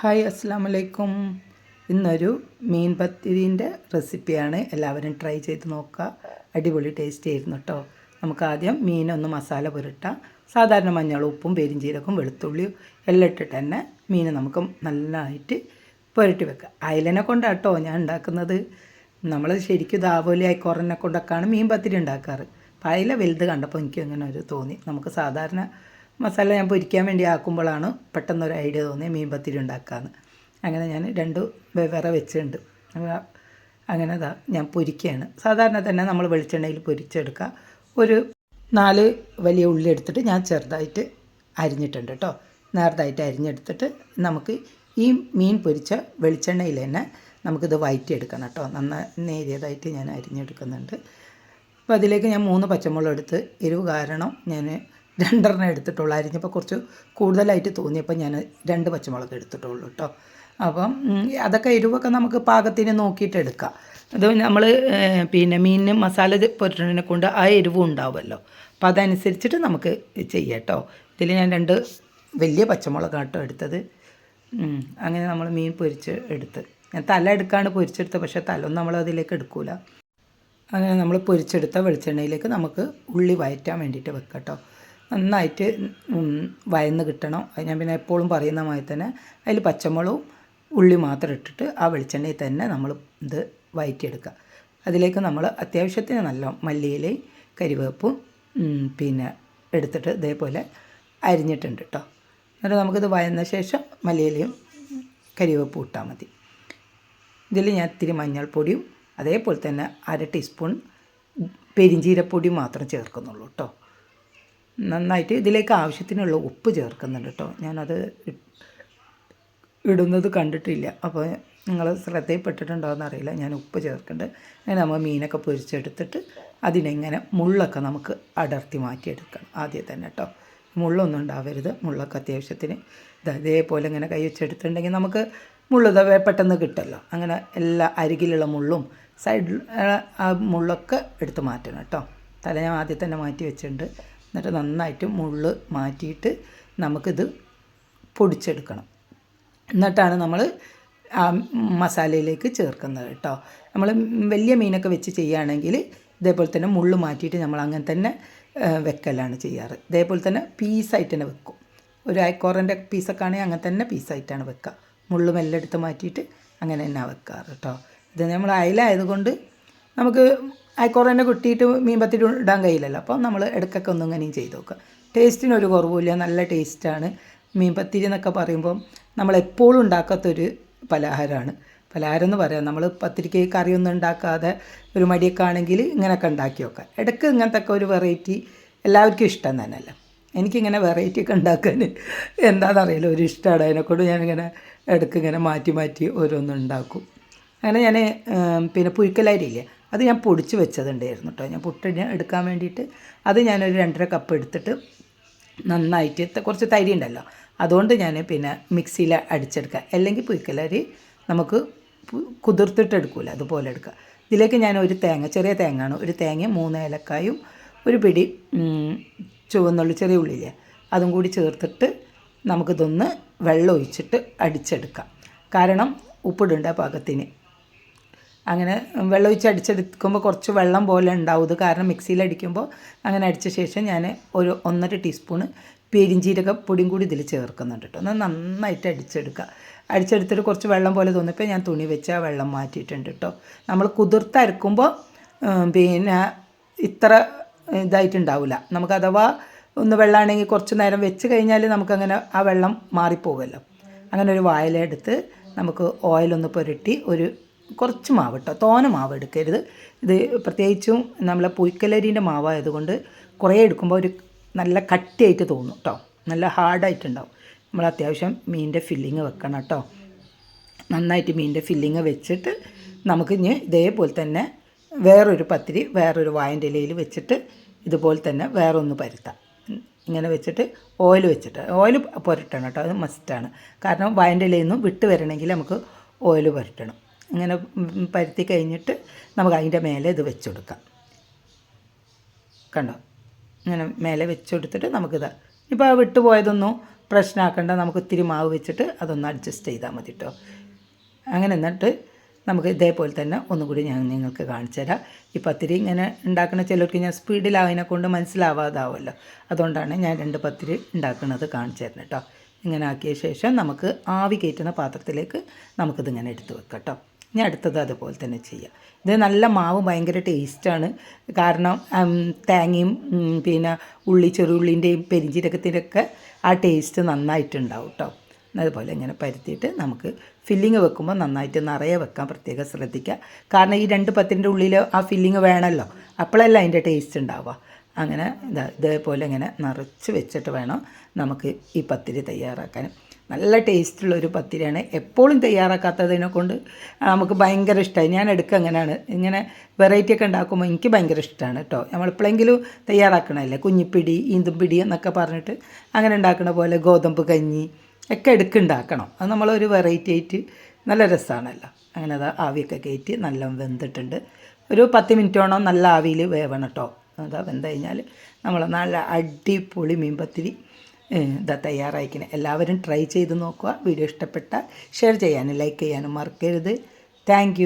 Hi അസ്സാം വലൈക്കും ഇന്നൊരു മീൻ പത്തിരിന്റെ റെസിപ്പിയാണ്. എല്ലാവരും ട്രൈ ചെയ്ത് നോക്കുക. അടിപൊളി ടേസ്റ്റ് ആയിരുന്നു കേട്ടോ നമുക്ക് ആദ്യം മീനൊന്ന് മസാല പുരട്ടാം. സാധാരണ മഞ്ഞൾ ഉപ്പും പെരിഞ്ചീരകവും വെളുത്തുള്ളിയും എല്ലാം ഇട്ടിട്ട് തന്നെ മീൻ നമുക്ക് നല്ലതായിട്ട് പുരട്ടി വെക്കുക അയലനെ കൊണ്ടാട്ടോ ഞാൻ ഉണ്ടാക്കുന്നത്. നമ്മൾ ശരിക്കും ദാവോലിയായി കുറനെ കൊണ്ടൊക്കെയാണ് മീൻ പത്തിരി ഉണ്ടാക്കാറ്. അപ്പം അയല വലുത് കണ്ടപ്പോൾ എനിക്ക് അങ്ങനെ ഒരു തോന്നി. നമുക്ക് സാധാരണ മസാല ഞാൻ പൊരിക്കാൻ വേണ്ടി ആക്കുമ്പോഴാണ് പെട്ടെന്നൊരു ഐഡിയ തോന്നിയത് മീൻ പത്തിരി ഉണ്ടാക്കാമെന്ന് അങ്ങനെ ഞാൻ രണ്ട് വെവ്വേറെ വെച്ചിട്ടുണ്ട്. അങ്ങനെ അതാ ഞാൻ പൊരിക്കുകയാണ് സാധാരണ തന്നെ നമ്മൾ വെളിച്ചെണ്ണയിൽ പൊരിച്ചെടുക്കുക. ഒരു നാല് വലിയ ഉള്ളി എടുത്തിട്ട് ഞാൻ ചെറുതായിട്ട് അരിഞ്ഞിട്ടുണ്ട് കേട്ടോ. നേർതായിട്ട് അരിഞ്ഞെടുത്തിട്ട് നമുക്ക് ഈ മീൻ പൊരിച്ച വെളിച്ചെണ്ണയിൽ തന്നെ നമുക്കിത് വയറ്റിയെടുക്കണം കേട്ടോ. നന്നായി നേരിയതായിട്ട് ഞാൻ അരിഞ്ഞെടുക്കുന്നുണ്ട്. അപ്പോൾ അതിലേക്ക് ഞാൻ മൂന്ന് പച്ചമുളക് എടുത്ത് എരിവ് കാരണം ഞാൻ രണ്ടെണ്ണം എടുത്തിട്ടുള്ളൂ അരിഞ്ഞപ്പോൾ കുറച്ച് കൂടുതലായിട്ട് തോന്നിയപ്പോൾ ഞാൻ രണ്ട് പച്ചമുളക് എടുത്തിട്ടുള്ളൂ കേട്ടോ. അപ്പം അതൊക്കെ എരിവൊക്കെ നമുക്ക് പാകത്തിന് നോക്കിയിട്ട് എടുക്കാം. അത് നമ്മൾ പിന്നെ മീനിന് മസാല ഇത് കൊണ്ട് ആ എരിവും ഉണ്ടാവുമല്ലോ. അപ്പോൾ അതനുസരിച്ചിട്ട് നമുക്ക് ചെയ്യാം കേട്ടോ. ഇതിൽ ഞാൻ രണ്ട് വലിയ പച്ചമുളക് കേട്ടോ എടുത്തത്. അങ്ങനെ നമ്മൾ മീൻ പൊരിച്ച് എടുത്ത്. ഞാൻ തല എടുക്കാണ്ട് പൊരിച്ചെടുത്തത് പക്ഷേ തലൊന്നും നമ്മൾ അതിലേക്ക് എടുക്കൂല. അങ്ങനെ നമ്മൾ പൊരിച്ചെടുത്ത വെളിച്ചെണ്ണയിലേക്ക് നമുക്ക് ഉള്ളി വയറ്റാൻ വേണ്ടിയിട്ട് വെക്കാം കേട്ടോ. നന്നായിട്ട് വയന്ന് കിട്ടണം. അത് ഞാൻ പിന്നെ എപ്പോഴും പറയുന്ന മാതിരി തന്നെ അതിൽ പച്ചമുളകും ഉള്ളി മാത്രം ഇട്ടിട്ട് ആ വെളിച്ചെണ്ണയിൽ തന്നെ നമ്മൾ ഇത് വയറ്റിയെടുക്കുക. അതിലേക്ക് നമ്മൾ അത്യാവശ്യത്തിന് നല്ല മല്ലിയിലയും കരിവേപ്പും പിന്നെ എടുത്തിട്ട് ഇതേപോലെ അരിഞ്ഞിട്ടുണ്ട് കേട്ടോ എന്നിട്ട് നമുക്കിത് വയന്ന ശേഷം മല്ലിയിലയും കരിവേപ്പും ഇട്ടാൽ മതി. ഇതിൽ ഞാൻ ഇത്തിരി മഞ്ഞൾപ്പൊടിയും അതേപോലെ തന്നെ അര ടീസ്പൂൺ പെരിഞ്ചീരപ്പൊടിയും മാത്രം ചേർക്കുന്നുള്ളൂ കേട്ടോ നന്നായിട്ട് ഇതിലേക്ക് ആവശ്യത്തിനുള്ള ഉപ്പ് ചേർക്കുന്നുണ്ട് കേട്ടോ. ഞാനത് ഇടുന്നത് കണ്ടിട്ടില്ല. അപ്പോൾ നിങ്ങൾ ശ്രദ്ധയിൽപ്പെട്ടിട്ടുണ്ടോ എന്നറിയില്ല ഞാൻ ഉപ്പ് ചേർക്കുന്നുണ്ട്. അങ്ങനെ നമ്മൾ മീനൊക്കെ പൊരിച്ചെടുത്തിട്ട് അതിനെങ്ങനെ മുള്ളൊക്കെ നമുക്ക് അടർത്തി മാറ്റിയെടുക്കണം ആദ്യം തന്നെ കേട്ടോ. മുള്ളൊന്നും ഉണ്ടാവരുത്. മുള്ളൊക്കെ അത്യാവശ്യത്തിന് ഇതേപോലെ ഇങ്ങനെ കൈ വെച്ചെടുത്തിട്ടുണ്ടെങ്കിൽ നമുക്ക് മുള്ള് പെട്ടെന്ന് കിട്ടുമല്ലോ അങ്ങനെ എല്ലാ അരികിലുള്ള മുള്ളും സൈഡിൽ ആ മുള്ളൊക്കെ എടുത്ത് മാറ്റണം കേട്ടോ. തല ഞാൻ ആദ്യം തന്നെ മാറ്റി വെച്ചിട്ടുണ്ട്. എന്നിട്ട് നന്നായിട്ട് മുള്ള് മാറ്റിയിട്ട് നമുക്കിത് പൊടിച്ചെടുക്കണം. എന്നിട്ടാണ് നമ്മൾ ആ മസാലയിലേക്ക് ചേർക്കുന്നത് കേട്ടോ. നമ്മൾ വലിയ മീനൊക്കെ വെച്ച് ചെയ്യുകയാണെങ്കിൽ ഇതേപോലെ തന്നെ മുള്ള് മാറ്റിയിട്ട് നമ്മൾ അങ്ങനെ തന്നെ വെക്കലാണ് ചെയ്യാറ്. ഇതേപോലെ തന്നെ പീസായിട്ട് തന്നെ വെക്കും. ഒരു അയക്കോറന്റെ പീസൊക്കെ ആണെങ്കിൽ അങ്ങനെ തന്നെ പീസായിട്ടാണ് വെക്കുക. മുള്ള് മെല്ലെ എടുത്ത് മാറ്റിയിട്ട് അങ്ങനെ തന്നെ വെക്കാറ് കേട്ടോ. ഇത് നമ്മൾ അയലായതുകൊണ്ട് നമുക്ക് അയക്കോറന്നെ കിട്ടിയിട്ട് മീൻ പത്തിട്ട് ഇടാൻ കഴിയില്ലല്ലോ. അപ്പോൾ നമ്മൾ ഇടയ്ക്കൊക്കെ ഒന്നും ഇങ്ങനെയും ചെയ്ത് നോക്കുക. ടേസ്റ്റിനൊരു കുറവുമില്ല. നല്ല ടേസ്റ്റാണ്. മീൻ പത്തിരി എന്നൊക്കെ പറയുമ്പോൾ നമ്മളെപ്പോഴും ഉണ്ടാക്കാത്തൊരു പലഹാരമാണ്. പലഹാരം എന്ന് പറയാം. നമ്മൾ പത്തിരിക്ക് കറിയൊന്നും ഉണ്ടാക്കാതെ ഒരു മടിയൊക്കെ ആണെങ്കിൽ ഇങ്ങനെയൊക്കെ ഉണ്ടാക്കി വെക്കാം ഇടയ്ക്ക് ഇങ്ങനത്തെ ഒക്കെ ഒരു വെറൈറ്റി എല്ലാവർക്കും ഇഷ്ടം തന്നെയല്ല? എനിക്കിങ്ങനെ വെറൈറ്റി ഒക്കെ ഉണ്ടാക്കാൻ എന്താണെന്നറിയില്ല ഒരു ഇഷ്ടമാണ്. അതിനെക്കൊണ്ട് ഞാനിങ്ങനെ ഇടയ്ക്ക് ഇങ്ങനെ മാറ്റി മാറ്റി ഓരോന്നും ഉണ്ടാക്കും. അങ്ങനെ ഞാൻ പിന്നെ പുഴുക്കലരിയില്ലേ? അത് ഞാൻ പൊടിച്ച് വെച്ചതുണ്ടായിരുന്നു കേട്ടോ ഞാൻ പുട്ട് എടുക്കാൻ വേണ്ടിയിട്ട് അത് ഞാനൊരു രണ്ടര കപ്പ് എടുത്തിട്ട് നന്നായിട്ട് കുറച്ച് തരി ഉണ്ടല്ലോ. അതുകൊണ്ട് ഞാൻ പിന്നെ മിക്സിയിൽ അടിച്ചെടുക്കുക. അല്ലെങ്കിൽ പുയ്ക്കലരി നമുക്ക് കുതിർത്തിട്ട് എടുക്കൂല. അതുപോലെ എടുക്കുക. ഇതിലേക്ക് ഞാൻ ഒരു തേങ്ങ ചെറിയ തേങ്ങയാണ്. ഒരു തേങ്ങ മൂന്ന് ഏലക്കായും ഒരു പിടി ചുവന്നുള്ളി ചെറിയ ഉള്ളിയില്ലേ? അതും കൂടി ചേർത്തിട്ട് നമുക്കിതൊന്ന് വെള്ളം ഒഴിച്ചിട്ട് അടിച്ചെടുക്കാം. കാരണം ഉപ്പിടേണ്ട പാകത്തിന്. അങ്ങനെ വെള്ളം ഒഴിച്ച് അടിച്ചെടുക്കുമ്പോൾ കുറച്ച് വെള്ളം പോലെ ഉണ്ടാവും. ഇത് കാരണം മിക്സിയിൽ അടിക്കുമ്പോൾ അങ്ങനെ അടിച്ച ശേഷം ഞാൻ ഒരു ഒന്നര ടീസ്പൂണ് പെരിഞ്ചീരക പൊടിയും കൂടി ഇതിൽ ചേർക്കുന്നുണ്ട് കേട്ടോ. ഒന്ന് നന്നായിട്ട് അടിച്ചെടുക്കുക. അടിച്ചെടുത്തിട്ട് കുറച്ച് വെള്ളം പോലെ തോന്നിയപ്പോൾ ഞാൻ തുണി വെച്ച് ആ വെള്ളം മാറ്റിയിട്ടുണ്ട് കേട്ടോ. നമ്മൾ കുതിർത്തരക്കുമ്പോൾ പിന്നെ ഇത്ര ഇതായിട്ടുണ്ടാവില്ല. നമുക്ക് അഥവാ ഒന്ന് വെള്ളമാണെങ്കിൽ കുറച്ച് നേരം വെച്ച് കഴിഞ്ഞാൽ നമുക്കങ്ങനെ ആ വെള്ളം മാറിപ്പോകുമല്ലോ. അങ്ങനെ ഒരു വായില എടുത്ത് നമുക്ക് ഓയിലൊന്ന് പുരട്ടി ഒരു കുറച്ച് മാവ് കേട്ടോ തോന മാവ് എടുക്കരുത്. ഇത് പ്രത്യേകിച്ചും നമ്മളെ പുയ്ക്കലരീന്റെ മാവായതുകൊണ്ട് കുറേ എടുക്കുമ്പോൾ ഒരു നല്ല കട്ടിയായിട്ട് തോന്നും കേട്ടോ നല്ല ഹാർഡായിട്ടുണ്ടാവും. നമ്മൾ അത്യാവശ്യം മീനിന്റെ ഫില്ലിങ് വെക്കണം കേട്ടോ നന്നായിട്ട് മീനിന്റെ ഫില്ലിങ് വെച്ചിട്ട് നമുക്ക് ഇനി ഇതേപോലെ തന്നെ വേറൊരു പത്തിരി വേറൊരു വായന്റെ ഇലയിൽ വെച്ചിട്ട് ഇതുപോലെ തന്നെ വേറൊന്ന് പരുത്താം. ഇങ്ങനെ വെച്ചിട്ട് ഓയിൽ വെച്ചിട്ട് ഓയിൽ പുരട്ടണം കേട്ടോ അത് മസ്റ്റാണ്. കാരണം വായന്റെ ഇലയിൽ നിന്ന് വിട്ട് വരണമെങ്കിൽ നമുക്ക് ഓയിൽ പുരട്ടണം. ഇങ്ങനെ പരത്തി കഴിഞ്ഞിട്ട് നമുക്ക് അതിന്റെ മേലെ ഇത് വെച്ച് കൊടുക്കാം കണ്ടോ? ഇങ്ങനെ മേലെ വെച്ച് കൊടുത്തിട്ട് നമുക്കിത് ഇപ്പോൾ വിട്ടുപോയതൊന്നും പ്രശ്നമാക്കേണ്ട നമുക്ക് ഇത്തിരി മാവ് വെച്ചിട്ട് അതൊന്ന് അഡ്ജസ്റ്റ് ചെയ്താൽ മതി കേട്ടോ അങ്ങനെ എന്നിട്ട് നമുക്ക് ഇതേപോലെ തന്നെ ഒന്നുകൂടി ഞാൻ നിങ്ങൾക്ക് കാണിച്ചു തരാം. ഈ പത്തിരി ഇങ്ങനെ ഉണ്ടാക്കുന്ന ചിലർക്ക് ഞാൻ സ്പീഡിലാവിനെ കൊണ്ട് മനസ്സിലാവാതാവുമല്ലോ അതുകൊണ്ടാണ് ഞാൻ രണ്ട് പത്തിരി ഉണ്ടാക്കുന്നത് കാണിച്ചു തരുന്നത് കേട്ടോ ഇങ്ങനെ ആക്കിയ ശേഷം നമുക്ക് ആവി കയറ്റുന്ന പാത്രത്തിലേക്ക് നമുക്കിതിങ്ങനെ എടുത്ത് വെക്കാം കേട്ടോ ഇനി അടുത്തത് അതുപോലെ തന്നെ ചെയ്യാം. ഇത് നല്ല മാവ് ഭയങ്കര ടേസ്റ്റാണ്. കാരണം തേങ്ങയും പിന്നെ ഉള്ളി ചെറുള്ളിന്റെയും പെരിഞ്ചീരകത്തിന്റെയൊക്കെ ആ ടേസ്റ്റ് നന്നായിട്ടുണ്ടാവും കേട്ടോ അതുപോലെ ഇങ്ങനെ പരത്തിയിട്ട് നമുക്ക് ഫില്ലിങ് വെക്കുമ്പോൾ നന്നായിട്ട് നിറയെ വെക്കാൻ പ്രത്യേകം ശ്രദ്ധിക്കുക. കാരണം ഈ രണ്ട് പത്തിന്റെ ഉള്ളിൽ ആ ഫില്ലിങ് വേണമല്ലോ. അപ്പോഴല്ല അതിന്റെ ടേസ്റ്റ് ഉണ്ടാവുക. അങ്ങനെ ഇതേപോലെ ഇങ്ങനെ നിറച്ച് വെച്ചിട്ട് വേണം നമുക്ക് ഈ പത്തിരി തയ്യാറാക്കാൻ നല്ല ടേസ്റ്റുള്ള ഒരു പത്തിരിയാണ്. എപ്പോഴും തയ്യാറാക്കാത്തതിനെ കൊണ്ട് നമുക്ക് ഭയങ്കര ഇഷ്ടമായി ഞാൻ എടുക്കുക അങ്ങനെയാണ്. ഇങ്ങനെ വെറൈറ്റി ഒക്കെ ഉണ്ടാക്കുമ്പോൾ എനിക്ക് ഭയങ്കര ഇഷ്ടമാണ് കേട്ടോ നമ്മളെപ്പോഴെങ്കിലും തയ്യാറാക്കണമല്ലേ കുഞ്ഞിപ്പിടി ഈന്തുംപിടി എന്നൊക്കെ പറഞ്ഞിട്ട് അങ്ങനെ ഉണ്ടാക്കണ പോലെ ഗോതമ്പ് കഞ്ഞി ഒക്കെ എടുക്കുണ്ടാക്കണം അത് നമ്മളൊരു വെറൈറ്റി ആയിട്ട് നല്ല രസമാണല്ലോ അങ്ങനെ അത് ആവിയൊക്കെ കയറ്റി നല്ല വെന്തിട്ടുണ്ട്. ഒരു പത്ത് മിനിറ്റോണം നല്ല ആവിയിൽ വേവണം കേട്ടോ അതാ വെന്ത് കഴിഞ്ഞാൽ നമ്മൾ നല്ല അടിപൊളി മീൻപത്തിരി ഇതാ തയ്യാറായിക്കണേ. എല്ലാവരും ട്രൈ ചെയ്ത് നോക്കുക. വീഡിയോ ഇഷ്ടപ്പെട്ടാൽ ഷെയർ ചെയ്യാനും ലൈക്ക് ചെയ്യാനും മറക്കരുത്. താങ്ക്